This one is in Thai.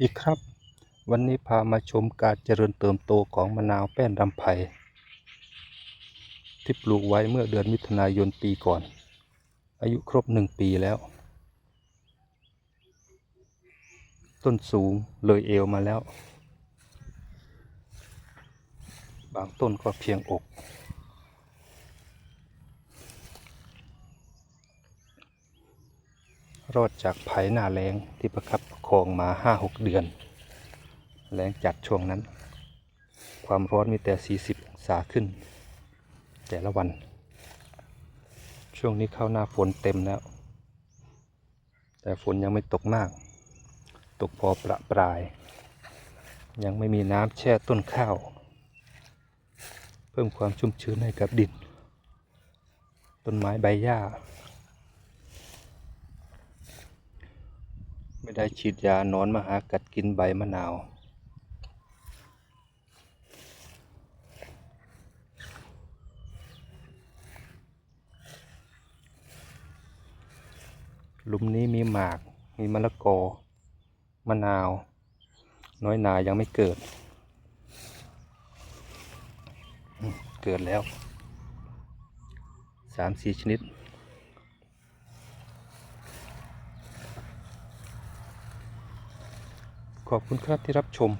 อีกครับ วันนี้พามาชมการเจริญเติบโตของมะนาวแป้นรำไพที่ปลูกไว้เมื่อเดือนมิถุนายนปีก่อน อายุครบหนึ่งปีแล้ว ต้นสูงเลยเอวมาแล้ว บางต้นก็เพียงอก รอดจากภัยหน้าแล้งที่ประคับประคองมาห้าหกเดือน แรงจัดช่วงนั้น ความร้อนมีแต่ 40 องศาขึ้น แต่ละวัน ช่วงนี้เข้าหน้าฝนเต็มแล้ว แต่ฝนยังไม่ตกมาก ตกพอประปราย ยังไม่มีน้ำแช่ต้นข้าว เพิ่มความชุ่มชื้นให้กับดิน ต้นไม้ใบหญ้า ไม่ได้ฉีดยาหนอนมาหากัดกินใบมะนาว หลุมนี้มีหมาก มีมะละกอ มะนาว น้อยนายังไม่เกิด เกิดแล้วสามสี่ชนิด ขอบคุณครับที่รับชม